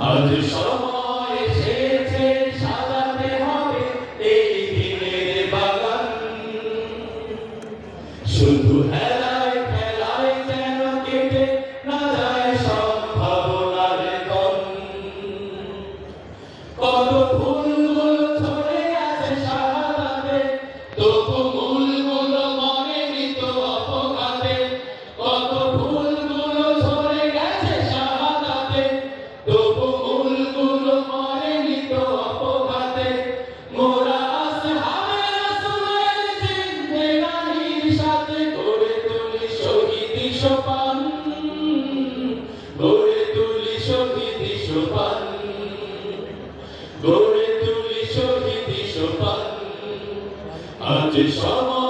আজ সময় এসেছে সাজাতে হবে এই দিনের বাগান। শুধু হ্যাঁ সোপান গড়ে তুলি শহীদ সোপান গড়ে তুলি শহীদ সোপান আজ সময়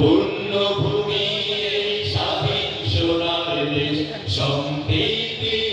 পুণ্যভূমি স্বাধীন সোনার দেশ সম্প্রীতি